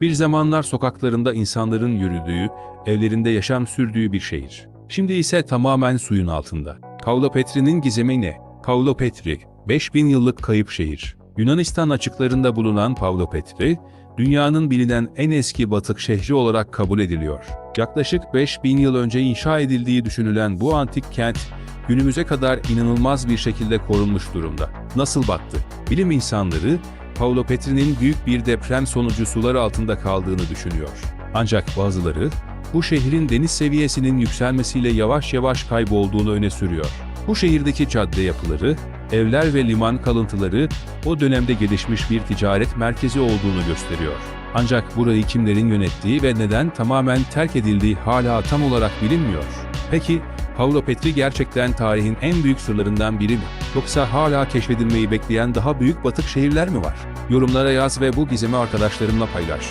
Bir zamanlar sokaklarında insanların yürüdüğü, evlerinde yaşam sürdüğü bir şehir. Şimdi ise tamamen suyun altında. Kavlopetри'nin gizemi ne? Kavlopetri, 5000 yıllık kayıp şehir. Yunanistan açıklarında bulunan Pavlopetri, dünyanın bilinen en eski batık şehri olarak kabul ediliyor. Yaklaşık 5000 yıl önce inşa edildiği düşünülen bu antik kent, günümüze kadar inanılmaz bir şekilde korunmuş durumda. Nasıl battı? Bilim insanları, Pavlopetri'nin büyük bir deprem sonucu sular altında kaldığını düşünüyor. Ancak bazıları, bu şehrin deniz seviyesinin yükselmesiyle yavaş yavaş kaybolduğunu öne sürüyor. Bu şehirdeki cadde yapıları, evler ve liman kalıntıları o dönemde gelişmiş bir ticaret merkezi olduğunu gösteriyor. Ancak burayı kimlerin yönettiği ve neden tamamen terk edildiği hala tam olarak bilinmiyor. Peki, Pavlopetri gerçekten tarihin en büyük sırlarından biri mi? Yoksa hala keşfedilmeyi bekleyen daha büyük batık şehirler mi var? Yorumlara yaz ve bu gizemi arkadaşlarınla paylaş.